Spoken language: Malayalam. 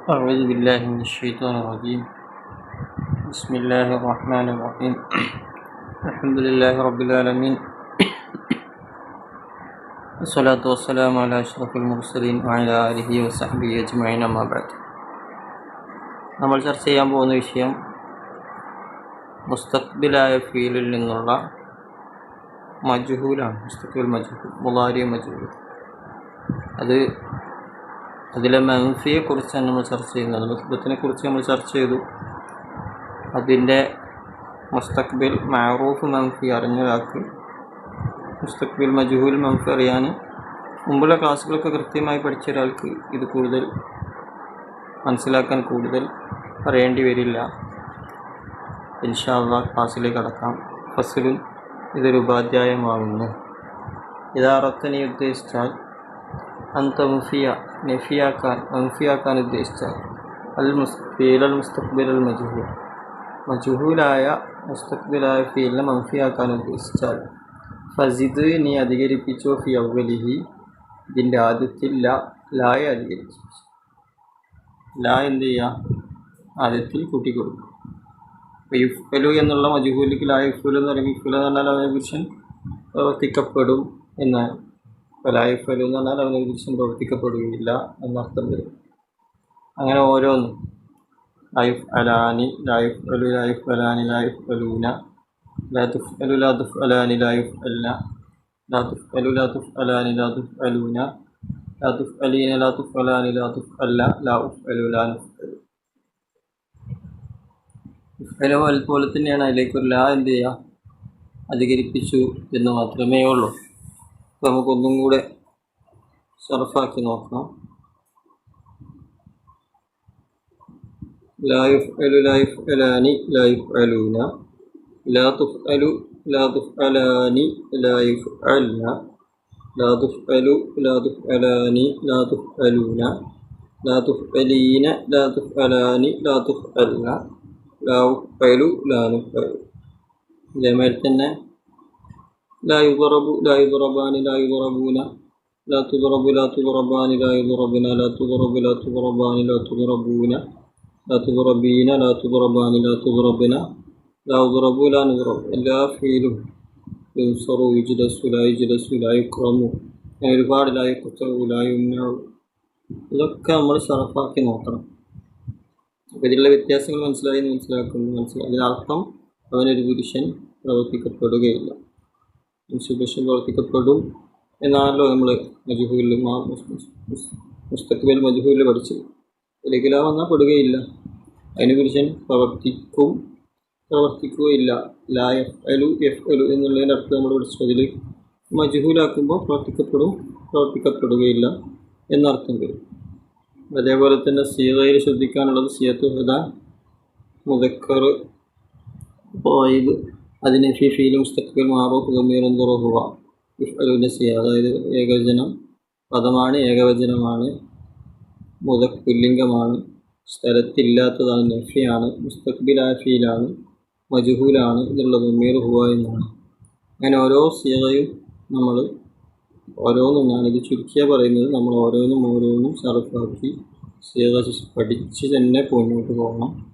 أعوذ بالله من الشيطان الرجيم بسم الله الرحمن الرحيم الحمد لله رب العالمين والصلاة والسلام على أشرف المرسلين وعلى آله وصحبه أجمعين أما بعد നമ്മൾ ചർച്ച ചെയ്യാൻ പോകുന്ന വിഷയം മുസ്തഖ്ബിലായ ഫീലിൽ നിന്നുള്ള മജ്ഹൂലാണ് മുസ്തഖ്ബിൽ മജ്ഹൂൽ മുലാരി മജ്ഹൂൽ അത് അതിലെ മൻഫിയെക്കുറിച്ചാണ് നമ്മൾ ചർച്ച ചെയ്യുന്നത് മുസ്ബത്തിനെ കുറിച്ച് നമ്മൾ ചർച്ച ചെയ്തു. അതിന്റെ മുസ്തഖ്ബിൽ മാറൂഫ് മൻഫി അറിഞ്ഞൊരാൾക്ക് മുസ്തഖബിൽ മജ്ഹൂൽ മൻഫി അറിയാൻ മുമ്പുള്ള ക്ലാസ്സുകളൊക്കെ കൃത്യമായി പഠിച്ച ഒരാൾക്ക് ഇത് കൂടുതൽ മനസ്സിലാക്കാൻ കൂടുതൽ പറയേണ്ടി വരില്ല. ഇൻഷാള്ള ക്ലാസ്സിലേക്ക് കടക്കാം. ഫസലും ഇതൊരു ഉപാധ്യായമാകുന്നു യഥാർത്ഥ നീ ഉദ്ദേശിച്ചാൽ മുഫിയ നഫിയാക്കാൻ മൻഫിയാക്കാൻ ഉദ്ദേശിച്ചാൽ അൽ മുസ് ഫീലൽ മുസ്തഖ്ബിൽ അൽ മജുഹൂൽ. മജുഹൂലായ മുസ്തഖ്ബിലായ ഫീലിനെ മൻഫിയാക്കാൻ ഉദ്ദേശിച്ചാൽ ഫസിദ് നീ അധികരിപ്പിച്ചോ ഫി അവലിഹി ഇതിന്റെ ആദ്യത്തിൽ ലായ അധികരിച്ചു ലാ എന്ത് ചെയ്യുക ആദ്യത്തിൽ കൂട്ടിക്കൊടുക്കും. യുഫലു എന്നുള്ള മജുഹൂലിക്ക് ലായ യുഫുൽ എന്ന് പറയുമ്പോൾ യുഫുൽ എന്ന് പറഞ്ഞാൽ അവനെ പുരുഷൻ പ്രവർത്തിക്കപ്പെടും എന്നാണ്. അപ്പോൾ ലാ യുഫലു എന്ന് പറഞ്ഞാൽ അവനെ പുരുഷൻ പ്രവർത്തിക്കപ്പെടുകയില്ല എന്നർത്ഥം വരും. അങ്ങനെ ഓരോന്നും. ലൈഫ് അലാനി ലൈഫ് അലു ലൈഫ് അലാനി ലൈഫ് അലൂന ലാതുഫ് അലു ലാതുഫ് അലാനി ലൈഫ് അല്ല ലാതുഫ് അലു ലാതുഫ് അലാനി ലാതുഫ് അലൂന ലാതുഫ് അലീന ലാതുഫ് അലാനി ലാതുഫ് അല്ല ലാഫ് അലു ലാനുഫ് അലു. ഉഫലോ അതുപോലെ തന്നെയാണ് അതിലേക്കൊരു ലാ എന്ത് ചെയ്യുക? അധികരിപ്പിച്ചു എന്ന് മാത്രമേ ഉള്ളൂ. നമുക്കൊന്നും കൂടെ സർഫാക്കി നോക്കാം لا يفعل لا يفعلان لا يفعلون لا تفعل لا تفعلان لا يفعلن لا تفعل لا تفعلان لا تفعلون لا تفعلين لا تفعلان لا تفعلن لا يفعل لا نفعل ഇതേമാതിരി തന്നെ لا يضرب لا يضربان لا يضربون لا تضرب لا تضربان لا يضربن لا تضرب لا تضربان لا تضربون لا تضربين لا تضربان لا تضربن لا أضرب لا نضرب എല്ലാ ഫീലും യുൻസറു യുജ്ലസു ലാ യുജ്ലസു ലാ യുക്രമു അങ്ങനെ ഒരുപാട് ലാ യുക്തറു ലാ യുംനഉ ഇതൊക്കെ നമ്മൾ ഷറഫാക്കി നോക്കണം അപ്പോൾ ഇതിലുള്ള വ്യത്യാസങ്ങൾ മനസ്സിലായി എന്ന് മനസ്സിലാക്കുന്നു മനസ്സിലായി അതിനർത്ഥം അവനൊരു പുരുഷൻ പ്രവർത്തിക്കപ്പെടുകയില്ല പുരുഷൻ പ്രവർത്തിക്കപ്പെടും എന്നാണല്ലോ നമ്മൾ മജുഹൂലിൽ മുസ്തഖ്ബൽ മജുഹൂലിൽ പഠിച്ചത്. ഇതിലേക്കിലാ വന്നാൽ പെടുകയില്ല അതിന് പുരുഷൻ പ്രവർത്തിക്കും പ്രവർത്തിക്കുകയില്ല. ലാ എഫ് അലു എഫ് അലു എന്നുള്ളതിന്റെ അർത്ഥം നമ്മൾ പഠിച്ചു. അതിൽ മജുഹൂലാക്കുമ്പോൾ പ്രവർത്തിക്കപ്പെടും പ്രവർത്തിക്കപ്പെടുകയില്ല എന്നർത്ഥം വരും. അതേപോലെ തന്നെ സീതയിൽ ശ്രദ്ധിക്കാനുള്ളത് സിയത്ത് ഹുദ മുദക്കർ പോയിബ് അതിന് ഫി ഫീൽ ആറോ മാറൂഫ് തുറക്കുക. തുറഹുവ ഇഫ്അലുവിന്റെ സിയ അതായത് ഏകവചനം. പദമാണ് ഏകവചനമാണ്. മുതക്കുല്ലിംഗമാണ് സ്ഥലത്തില്ലാത്തതാണ് നഫിയാണ്. മുസ്തഖ്ബിലാഫിയിലാണ് മജുഹൂലാണ്. ഇതിലുള്ള ഗംഭീർ ഹുവ എന്നാണ്. അങ്ങനെ ഓരോ സിയയും നമ്മൾ ഓരോന്നും ഇത് ചുരുക്കിയ പറയുന്നത് നമ്മൾ ഓരോന്നും ഓരോന്നും സർഫാക്കി സീറ പഠിച്ച് തന്നെ മുന്നോട്ട് പോകണം.